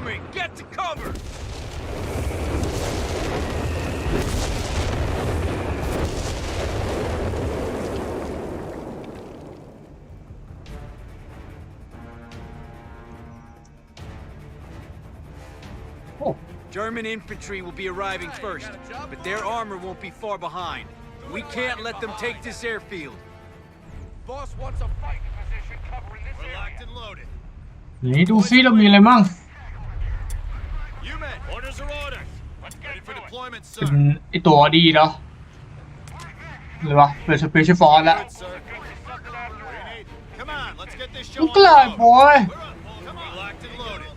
coming! Get to cover! Oh. German infantry will be arriving first, but their armor won't be far behind. We can't let them take this airfield. Boss wants a fighting position covering this area. Locked and loaded. Vậy. เป็น sir. ไอตัวดีเนาะหรือวะเป็นสเปเชียลฟอร์สละ Good, sir. Grenade. Come on, let's get this show ลู on กกลา the บ road. อย We're locked and loaded.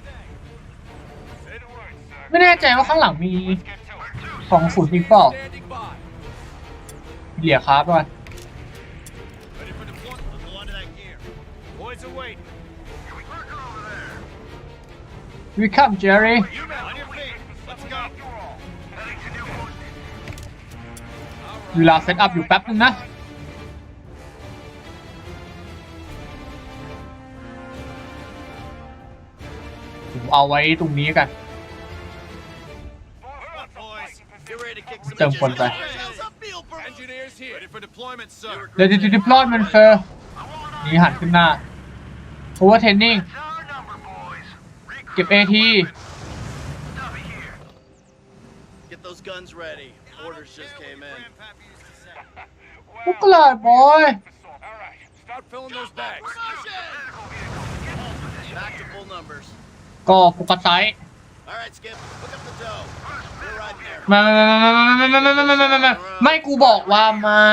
Say the word, sir. ไม่แน่ใจว่าข้างหลังมีของฝุ่นอีกเปล่า Standing by. เหลี่ยครับก่อน Wake up, Jerry. You เวลาเซตอัพอยู่แป๊บนึงนะ ผมเอาไว้ตรงนี้กัน เติมคนไป เดี๋ยวจะ deployment เฟอร์นี่หันขึ้นหน้า power training เก็บเอทีกูเกลียดบอย ก็ปกติมาไม่กูบอกว่าไม่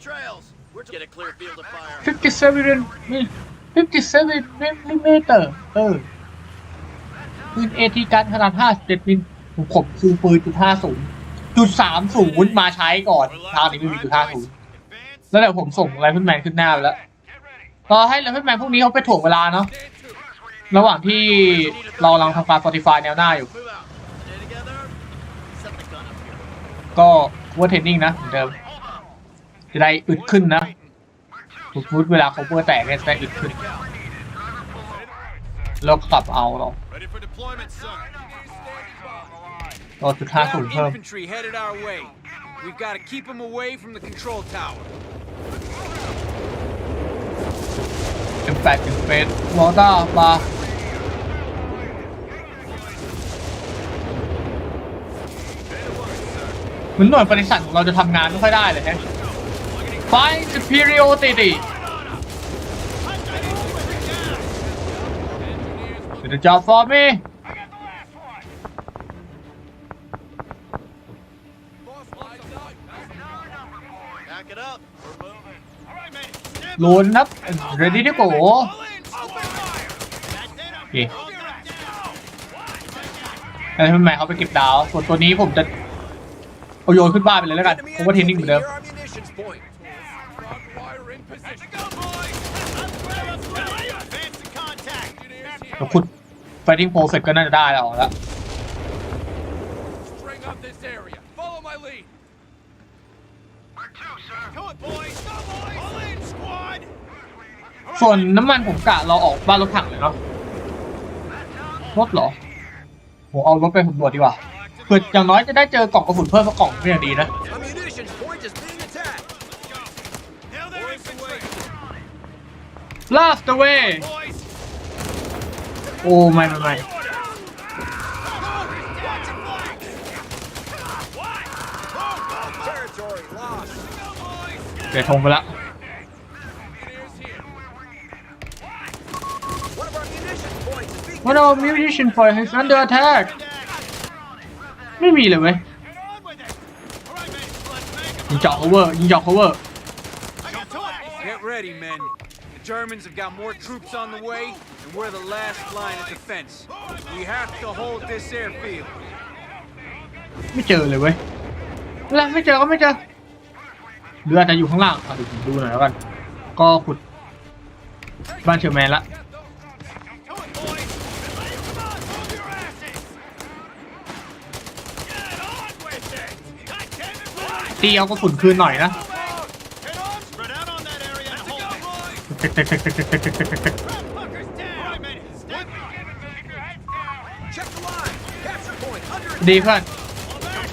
57 Get a clear field of fire. 57 57มิลลิเมตรเออปืนเอทีกันขนาด 57มิลผมผมคือปืนจุด50จุด30มาใช้ก่อน We're ทางนี้ไม่มีจุด50แล้วเดี๋ยวผมส่งไรเฟิลแมนขึ้นหน้าไปแล้วรอให้ไรเฟิลแมนพวกนี้เขาไปถ่วงเวลาเนาะระหว่างที่เรากำลังทำการ Spotify แนวหน้าอยู่ ก็ว่าเทรนนิ่งนะเหมือนเดิมจะได้อึดขึ้นนะ สมมติเวลาเขาเบอร์แตกเนี่ยจะได้อึดขึ้นแล้วกลับเอาเรา Ready for deployment, sir. เราจุดห้า Got ศูนย์เพิ่ม infantry headed our way. We've got to keep them away from the control tower. ถึงแปดถึงเฟสมอต้ามาเหมือนหน่วยปฏิสัตว์ของเราจะทำงานไม่ค่อยได้เลยฮะ Find superiority Did the job for me Back it up. We're moving. All right, men. โหลนครับ ready to go All in. Open fire. That's it. โอเค Hold your ass down. แล้วทำไมเขาไปเก็บดาว ส่วนตัวนี้ผมจะเอาโยนขึ้นบ้านไปเลยแล้วกัน Enemy ผมว่าเทรนนิ่งเหมือนเดิม near our munitions point. Front fire in position. Go, boys. Advance to contact. Engineers แล้ว here. ขุด fighting pole เสร็จก็น่าจะได้แล้วแล้ว String up this area. Follow my lead. To it, boys. Go, boys. All in, squad. ส่วนน้ำมันผมกะเราออกบ้านรถถังเลยเนาะรถเหรอผมเอารถไปสำรวจดีกว่าเพื่ออย่างน้อยจะได้เจอกล่องกระสุนเพิ่มสักกล่องก็ยังดีนะ Our munitions point is being attacked. Nail their infantry. last away Boys. โอ้ไม่ไม่ไม่เดี๋ยวทงไปละว่าเรา munition point is under attack ไม่มีเลยเว้ยยิงเจาะ cover ยิงเจาะ cover Get ready men The Germans have got more troops on the way, and we're the last line of defense. We have to hold this airfield. ไม่เจอเลยเว้ยแล้วไม่เจอก็ไม่เจอหรืออาจจะอยู่ข้างล่างอะเดี๋ยวผมดูหน่อยแล้วกัน ก็ขุดบ้านเชอร์แมนละ To it, boys. Come on, move your asses. Get on with it. God damn it, boys. ตีเอากระสุนคืนหน่อยนะ ตึกตึกตึกตึกตึกตึกตึกตึกตึกตึกดีเพื่อน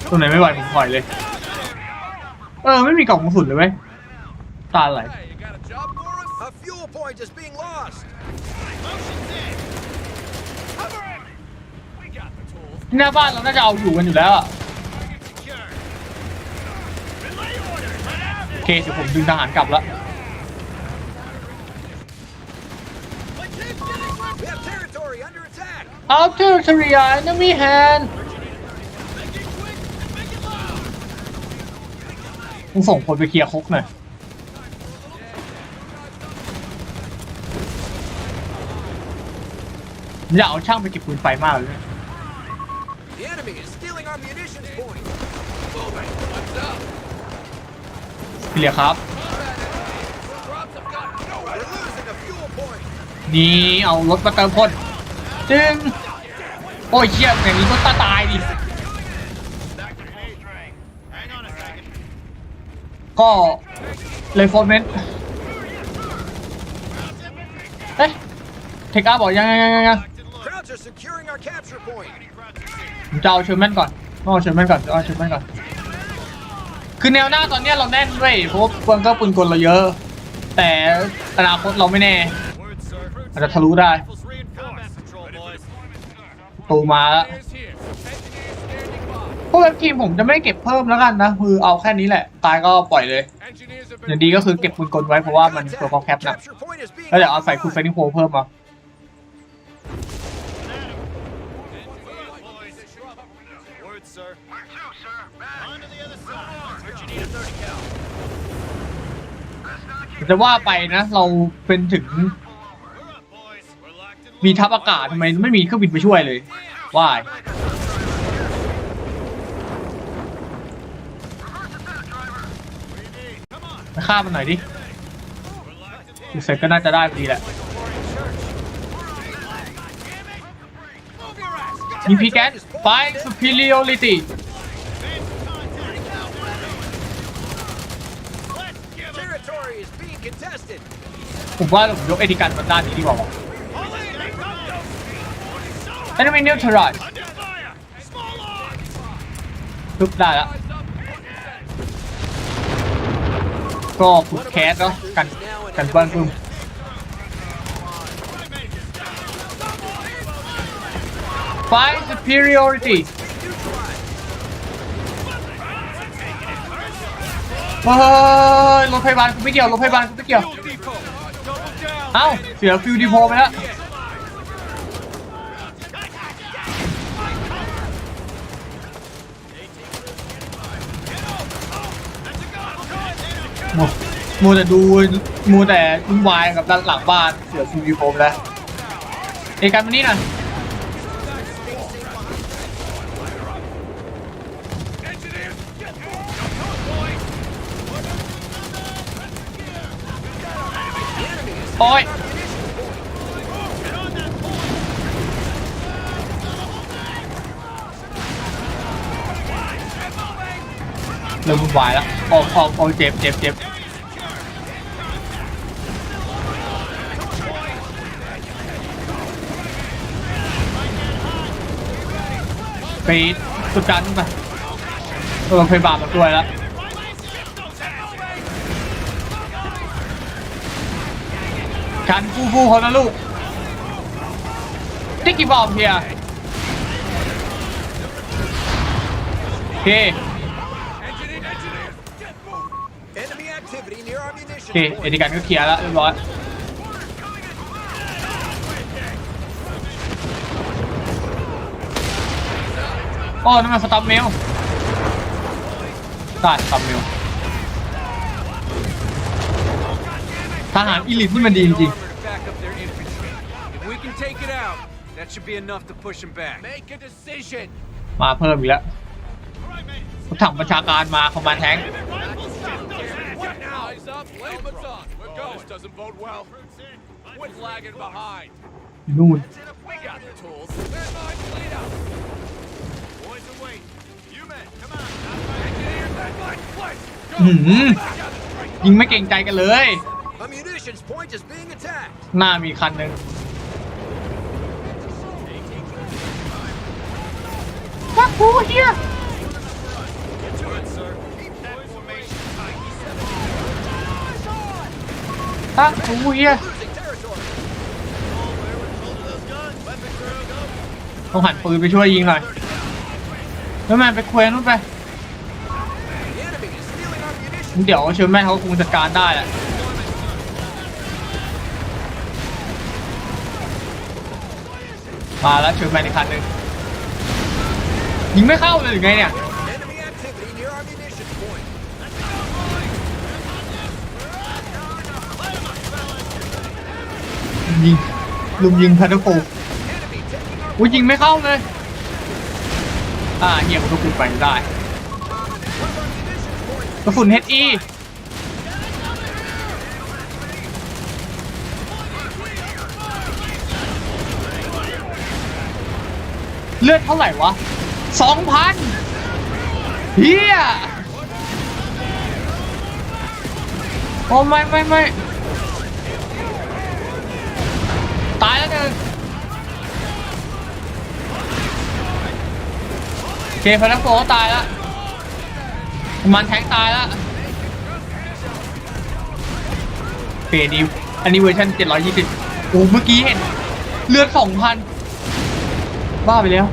ตรงไหนไม่ไหวผมปล่อยเลย เออ ไม่มีกล่องของสุดเลยไหมตาไหล A fuel หน้าบ้านเราน่าจะเอาอยู่กันอยู่แล้วอะตโอเคเดี๋ยวผมดึงทหารกลับละ We have territory under attack. Outer Territory Enemy Hand มึงส่งคนไปเคลียร์คุกหน่อยผมอยากเอาช่างไปเก็บปืนไฟมากเลย The enemy is stealing our munitions point. Moving. What's up? เคลียร์ครับ นี่เอารถมาเติมพ่นจึงโอ้ยเชี่ยอย่างนี้ก็ตาตายดิก็เลยโฟนเมนเอ๊ะเทคอาบอกยังยังยังยังผมจะเอาเชอร์แมนก่อนต้องเอาเชอร์แมนก่อนจะเอาเชอร์แมนก่อน คือแนวหน้าตอนนี้เราแน่นเว้ยเพราะว่าเปลืองก็ปืนกลเราเยอะ แต่อนาคตเราไม่แน่ อาจจะทะลุได้ตูมาแล้วพวกเว็บทีมผมจะไม่เก็บเพิ่มแล้วกันนะ คือเอาแค่นี้แหละ ตายก็ปล่อยเลยอย่างดีก็คือเก็บปืนกลไว้เพราะว่ามันตัวเขาแคปหนักแล้วเดี๋ยวเอาใส่คูเฟนิโคเพิ่มมาจะว่าไปนะ เราเป็นถึง มีทัพอากาศทำไมไม่มีเครื่องบินไปช่วยเลยว่ายไปฆ่ามันหน่อยดิเสร็จก็น่าจะได้พอดีแหละมีพีแกนไฟ superiority Territory is being contested. ผมว่าผมยกเอดิกันมาด้านนี้ดีกว่าวะ enemy neutralized Under fire! Small arms! ทุบได้ล้วก็ขุดแคสเนาะกันกันบ้านปึ้มไฟ superiority เฮ้ยรถพยาบาลกูไม่เกี่ยวรถพยาบาลกูไม่เกี่ยว เอ้า เสียฟิวดีโพไปแล้ว มัวมัวแต่ดูมัวแต่วุ่นวายกับด้านหลังบ้านเสียฟิวดีโพไปแล้วเอกันมานี่หน่อยโอ้ยเริ่มวุ่นวายแล้วโอ้โอ้โอ้เจ็บเจ็บเจ็บ ไปสุดการไปเออพยาบาลมาด้วยแล้วฉันฟูฟูเขานะลูกติ๊กกี่บอมเพียโอเคโอเคเอ point. ดิกันก็เคลียร์แล้วเรียบร้อย โอ้นั่นมันสต็อปเมลได้สต็อปเมลทหารอีลิทนี่มันดีจริง Armor to back up their infantry. If we can take it out, that should be enough to push them back. Make a decision. ๆมาเพิ่มอีกแล้วรถถังประชาการมาคอมมานแทง What now? Eyes up, helmets on. We're going. This doesn't bode well. Quit lagging behind. นู่น We got the tools. Clear mine, lead out. Boys away. You men, come on. Engineers, that line, place. หืมยิงไม่เก่งใจกันเลย A munitions point is being attacked. หน้ามีคันหนึ่งว้ากูเฮีย Get to it, sir. Keep that formation tight. ตั้งกูเฮีย Losing territory. Hold those guns. Weapon crew, go. ต้องหันปืนไปช่วยยิงหน่อยแล้วแมนไปเควนนู้นไป เดี๋ยวเชอร์แมนเขาคงจัดการได้แหละมาแล้วเชอร์แมนอีกคันหนึ่งยิงไม่เข้าเลยหรือไงเนี่ยยิงลุมยิงพันธฟู Enemy taking our อุ้ยยิงไม่เข้าเลย อ่าเหี้ยมันก็กูไปได้ กระสุนเฮดอีเลือดเท่าไหร่วะสองพันเฮียโอ้ไม่ไม่ไม่ตายแล้วหนึ่งโอเคพนักโฟตายแล้ว มันแทงตายแล้วเฟรดีอันนี้เวอร์ชัน720โอ้เมื่อกี้เห็น เลือด2,000 บ้าไปแล้ว